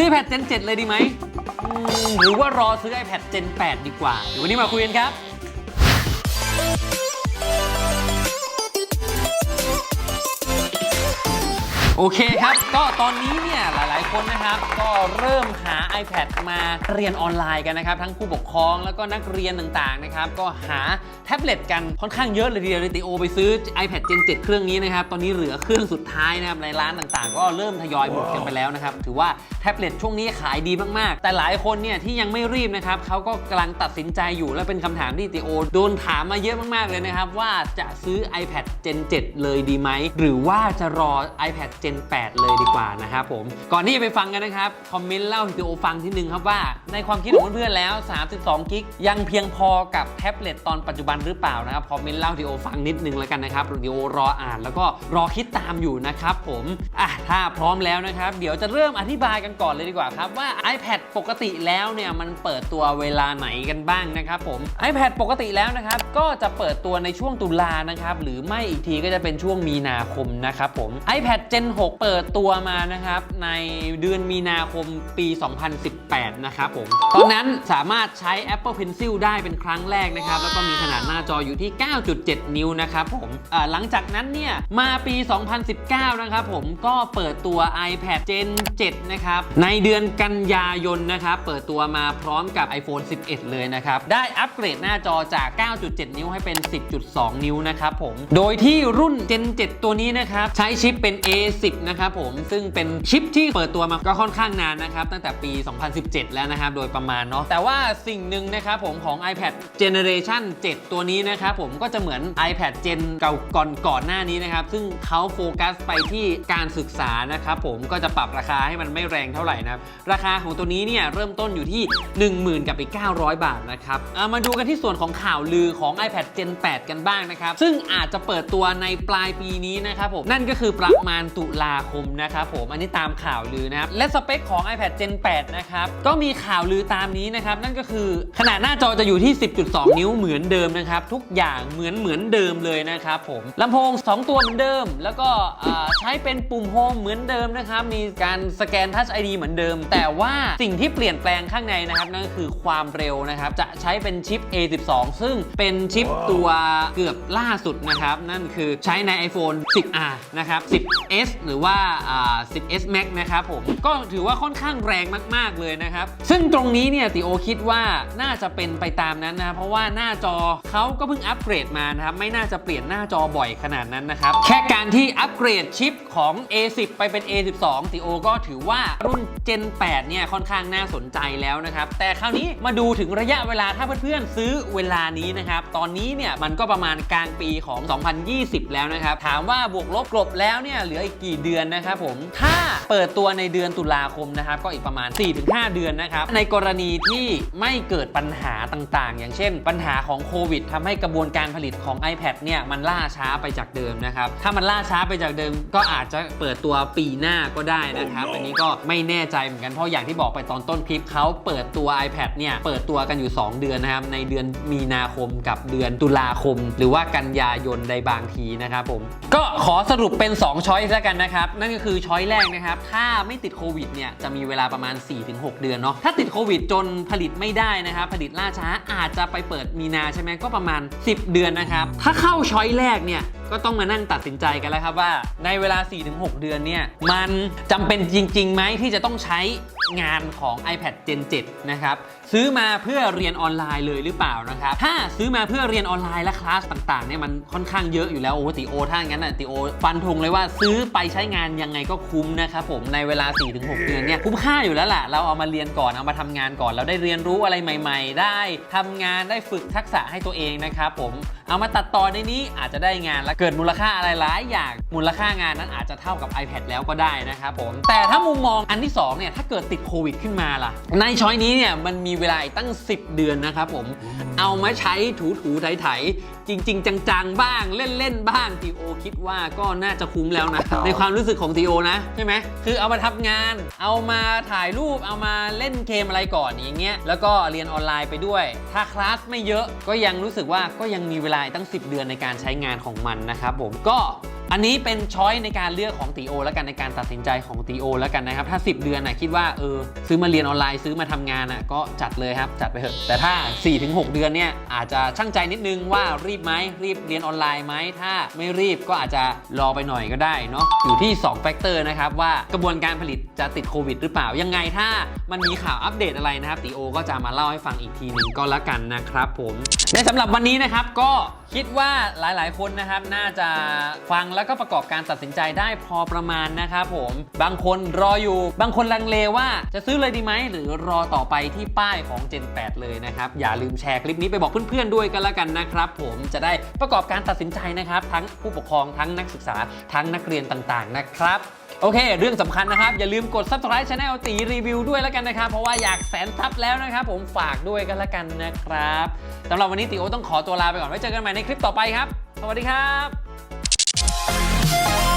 ซื้อ iPad Gen 7 เลยดีไหมอืมหรือว่ารอซื้อ iPad Gen 8 ดีกว่าเดี๋ยววันนี้มาคุยกันครับ โอเคครับ ก็ตอนนี้เนี่ยหลายๆ คนนะครับ ก็เริ่มหา iPad มาเรียนออนไลน์กันนะครับ ทั้งผู้ปกครองแล้วก็นักเรียนต่างๆนะครับ ก็หาแท็บเล็ตกันค่อนข้างเยอะเลยทีเดียวเลยติโอไปซื้อ iPad Gen 7 เครื่องนี้นะครับ ตอนนี้เหลือเครื่องสุดท้ายนะครับในร้านต่างๆ ก็เริ่มทยอยหมดกันไปแล้วนะครับ ถือว่าแท็บเล็ตช่วงนี้ขายดีมากๆ แต่หลายคนเนี่ยที่ยังไม่รีบนะครับเขาก็กำลังตัดสินใจอยู่และเป็นคำถามที่ติโอโดนถามมาเยอะมากๆเลยนะครับว่าจะซื้อ iPad Gen 7 เลยดีไหมหรือว่าจะรอ iPad Gen 8 เลยดีกว่านะครับผม ก่อนที่จะไปฟังกันนะครับ คอมเมนต์เล่าให้ติโอฟังทีหนึ่งครับว่า ในความคิดของเพื่อนๆแล้ว 32 กิกยังเพียงพอกับแท็บเล็ตตอนปัจจุบันหรือเปล่านะครับ คอมเมนต์เล่าติโอฟังนิดนึงแล้วกันนะครับติโอรออ่านแล้วก็รอคิดตามอยู่นะครับผมอะถ้าพร้อมแล้วนะครับ เดี๋ยวจะเริ่มอธิบายกันก่อนเลยดีกว่าครับว่า iPad ปกติแล้วเนี่ยมันเปิดตัวเวลาไหนกันบ้างนะครับผม iPad ปกติแล้วนะครับก็จะเปิดตัวในช่วงตุลานะครับหรือไม่อีกทีก็จะเป็นช่วงมีนาคมนะครับผม iPad Gen 6 เปิดตัวมานะครับ ในเดือนมีนาคมปี 2018 นะครับผม ตอนนั้นสามารถใช้ Apple Pencil ได้เป็นครั้งแรกนะครับ แล้วก็มีขนาดหน้าจออยู่ที่ 9.7 นิ้วนะครับผมหลังจากนั้นเนี่ย มาปี 2019 นะครับผมก็เปิดตัว iPad Gen 7 นะครับ ในเดือนกันยายนนะครับ เปิดตัวมาพร้อมกับ iPhone 11 เลยนะครับ ได้อัปเกรดหน้าจอจาก 9.7 นิ้วให้เป็น 10.2 นิ้วนะครับผม โดยที่รุ่น Gen 7 ตัวนี้นะครับ ใช้ชิปเป็น A 10 นะครับผม ซึ่งเป็นชิปที่เปิดตัวมาก็ค่อนข้างนานนะครับ ตั้งแต่ปี 2017 แล้วนะครับ โดยประมาณเนาะแต่ว่าสิ่งหนึ่งนะครับผมของ iPad Generation 7 ตัวนี้นะครับผมก็จะเหมือน iPad Gen เก่าก่อนก่อนหน้านี้นะครับ ซึ่งเขาโฟกัสไปที่การศึกษานะครับผมก็จะปรับราคาให้มันไม่แรงเท่าไหร่นะครับราคาของตัวนี้เนี่ยเริ่มต้นอยู่ที่ 10,000 กับอีก 900 บาทนะครับามาดูกันที่ส่วนของข่าวลือของ iPad Gen 8 กันบ้างนะครับ ซึ่งอาจจะเปิดตัวในปลายปีนี้นะครับผมนั่นก็คือประมาณตุลาคมนะครับผมอันนี้ตามข่าวลือนะครับ และสเปคของ iPad Gen 8 นะครับ ก็มีข่าวลือตามนี้นะครับ นั่นก็คือขนาดหน้าจอจะอยู่ที่ 10.2 นิ้วเหมือนเดิมนะครับ ทุกอย่างเหมือนเหมือนเดิมเลยนะครับผมลำโพง 2 ตัวเหมือนเดิม แล้วก็ใช้เป็นปุ่มโฮมเหมือนเดิมนะครับ มีการสแกน Touch ID เหมือนเดิม แต่ว่าสิ่งที่เปลี่ยนแปลงข้างในนะครับนั่นก็คือความเร็วนะครับจะใช้เป็นชิป A12 ซึ่งเป็นชิปตัวเกือบล่าสุดนะครับนั่นคือใช้ใน iPhone 10R นะครับ 10s หรือว่า 10s Max นะครับผม ก็ถือว่าค่อนข้างแรงมาก ๆ เลยนะครับ ซึ่งตรงนี้เนี่ยติโอคิดว่าน่าจะเป็นไปตามนั้นนะ เพราะว่าหน้าจอเขาก็เพิ่งอัปเกรดมานะครับ ไม่น่าจะเปลี่ยนหน้าจอบ่อยขนาดนั้นนะครับ แค่การที่อัปเกรดชิปของ A10 ไปเป็น A12 ติโอก็ถือว่ารุ่น Gen 8 เนี่ยค่อนข้างน่าสนใจแล้วนะครับ แต่คราวนี้มาดูถึงระยะเวลาถ้าเพื่อนๆซื้อเวลานี้นะครับ ตอนนี้เนี่ยมันก็ประมาณกลางปีของ 2020 แล้วนะครับ ถามว่าบวกลบกลบแล้วเนี่ยเหลืออีกกี่เดือนนะครับผมถ้าเปิดตัวในเดือนตุลาคมนะครับก็อีกประมาณ 4-5 เดือนนะครับในกรณีที่ไม่เกิดปัญหาต่างๆ อย่างเช่น ปัญหาของโควิดทำให้กระบวนการผลิตของ iPad เนี่ยมันล่าช้าไปจากเดิมนะครับถ้ามันล่าช้าไปจากเดิม ก็อาจจะเปิดตัวปีหน้าก็ได้นะครับ อันนี้ก็ไม่แน่ใจเหมือนกันเพราะอย่างที่บอกไปตอนต้นคลิปเขาเปิดตัว iPad เนี่ยเปิดตัวกันอยู่ 2 เดือนนะครับในเดือนมีนาคมกับเดือนตุลาคม หรือว่ากันยายนในบางทีนะครับผมก็ขอสรุปเป็น 2 ช้อยส์แล้วกันนะครับ นั่นก็คือช้อยแรกนะครับ ถ้าไม่ติดโควิดเนี่ยจะมีเวลาประมาณ 4-6 เดือนเนาะถ้าติดโควิดจนผลิตไม่ได้นะครับ ผลิตล่าช้าอาจจะไปเปิดมีนาใช่ไหมก็ประมาณ 10 เดือนนะครับ ถ้าเข้าช้อยแรกเนี่ยก็ต้องมานั่งตัดสินใจกันแล้วครับว่า ในเวลา 4-6 เดือนเนี่ยมันจำเป็นจริงๆไหมที่จะต้องใช้ งานของ iPad Gen 7 นะครับ ซื้อมาเพื่อเรียนออนไลน์เลยหรือเปล่านะครับ ถ้าซื้อมาเพื่อเรียนออนไลน์และคลาสต่างๆเนี่ยมันค่อนข้างเยอะอยู่แล้ว โอ้ติโอถ้างั้นน่ะติโอฟันธงเลยว่าซื้อไปใช้งานยังไงก็คุ้มนะครับผมในเวลา 4-6 เดือนเนี่ยคุ้มค่าอยู่แล้วล่ะ เราเอามาเรียนก่อนเอามาทำงานก่อนเราได้เรียนรู้อะไรใหม่ ๆ ได้ทำงานได้ฝึกทักษะให้ตัวเองนะครับผม เอามาตัดต่อในนี้อาจจะได้งานและเกิดมูลค่าอะไรหลายอย่าง มูลค่างานนั้นอาจจะเท่ากับ iPad แล้วก็ได้นะครับผม แต่ถ้ามุมมองอันที่2เนี่ยถ้าเกิดติดโควิดขึ้นมาล่ะ ในช้อยนี้เนี่ยมันมีเวลาตั้ง 10 เดือนนะครับผม เอามาใช้ถูๆไถๆ จริง ๆ จังๆ บ้างเล่นๆ บ้างทีโอคิดว่าก็น่าจะคุ้มแล้วนะ ในความรู้สึกของทีโอนะ ใช่ไหมคือเอามาทำงาน เอามาถ่ายรูปเอามาเล่นเกมอะไรก่อนอย่างเงี้ยแล้วก็เรียนออนไลน์ไปด้วย ถ้าคลาสไม่เยอะก็ยังรู้สึกว่าก็ยังมีเวลาอีกตั้ง 10 เดือนในการใช้งานของมันนะครับผมก็ อันนี้เป็นช้อยในการเลือกของตีโอ แล้วกันในการตัดสินใจของตีโอ แล้วกันนะครับ ถ้า 10 เดือนนะคิดว่าเออซื้อมาเรียนออนไลน์ซื้อมาทำงานนะก็จัดเลยครับ จัดไปเถอะ แต่ถ้า 4-6 เดือนเนี่ยอาจจะช่างใจนิดนึงว่ารีบไหมรีบเรียนออนไลน์ไหมถ้าไม่รีบก็อาจจะรอไปหน่อยก็ได้เนาะอยู่ที่2แฟกเตอร์นะครับว่ากระบวนการผลิตจะติดโควิดหรือเปล่ายังไงถ้ามันมีข่าวอัปเดตอะไรนะครับตีโอ ก็จะมาเล่าให้ฟังอีกทีนึงก็แล้วกันนะครับผมในสำหรับวันนี้นะครับก็คิดว่าหลาย ๆ คนนะครับน่าจะฟังแล้วแล้วก็ประกอบการตัดสินใจได้พอประมาณนะครับผมบางคนรออยู่ บางคนลังเลว่าจะซื้อเลยดีไหมหรือรอต่อไปที่ป้ายของ Gen 8 เลยนะครับ อย่าลืมแชร์คลิปนี้ไปบอกเพื่อนๆด้วยกันล้วกันนะครับ ผมจะได้ประกอบการตัดสินใจนะครับ ทั้งผู้ปกครองทั้งนักศึกษาทั้งนักเรียนต่างๆนะครับโอเค เรื่องสำคัญนะครับ อย่าลืมกด subscribe channel ตีรีวิวด้วยแล้วกันนะครับ เพราะว่าอยากแสนซับแล้วนะครับ ผมฝากด้วยกันแล้วกันนะครับสำหรับวันนี้ติโอต้องขอตัวลาไปก่อนไว้เจอกันใหม่ในคลิปต่อไปครับ สวัสดีครับ え!